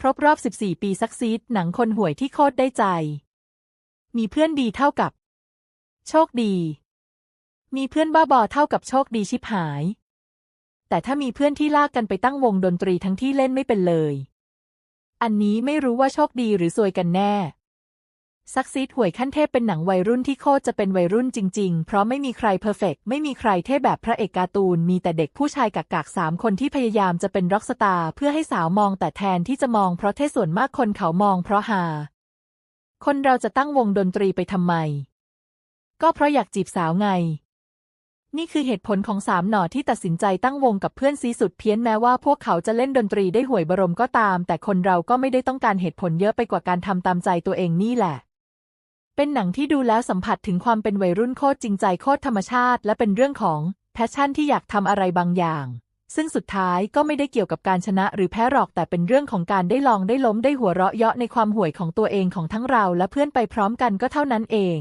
ครบรอบ 14 ปีซักซีดหนังคนห่วยที่โคตรได้ใจ มีเพื่อนดีเท่ากับ โชคดี มีเพื่อนบ้าบอเท่ากับโชคดีชิบหาย แต่ถ้ามีเพื่อนที่ลากกันไปตั้งวงดนตรีทั้งที่เล่นไม่เป็นเลย อันนี้ไม่รู้ว่าโชคดีหรือซวยกันแน่ ซักซีดห่วยขั้นเทพเป็นหนังวัยรุ่นที่โคตรจะเป็นวัยรุ่นจริงๆ เพราะไม่มีใครเพอร์เฟกไม่มีใครเทพแบบพระเอกการ์ตูน มีแต่เด็กผู้ชายกากๆสามคนที่พยายามจะเป็นร็อกสตาร์เพื่อให้สาวมองแต่แทนที่จะมองเพราะเท่ส่วนมากคนเขามองเพราะหา คนเราจะตั้งวงดนตรีไปทำไม ก็เพราะอยากจีบสาวไง นี่คือเหตุผลของสามหน่อที่ตัดสินใจตั้งวงกับเพื่อนซีสุดเพี้ยนแม้ว่าพวกเขาจะเล่นดนตรีได้ห่วยบรมก็ตาม แต่คนเราก็ไม่ได้ต้องการเหตุผลเยอะไปกว่าการทำตามใจตัวเองนี่แหละ เป็นหนังที่ดูแล้วสัมผัสถึงความเป็นวัยรุ่นโคตรจริงใจโคตรธรรมชาติ และเป็นเรื่องของแพชชั่นที่อยากทำอะไรบางอย่าง ซึ่งสุดท้ายก็ไม่ได้เกี่ยวกับการชนะหรือแพ้หรอกแต่เป็นเรื่องของการได้ลองได้ล้มได้หัวเราะเยาะในความห่วยของตัวเองของทั้งเราและเพื่อนไปพร้อมกันก็เท่านั้นเอง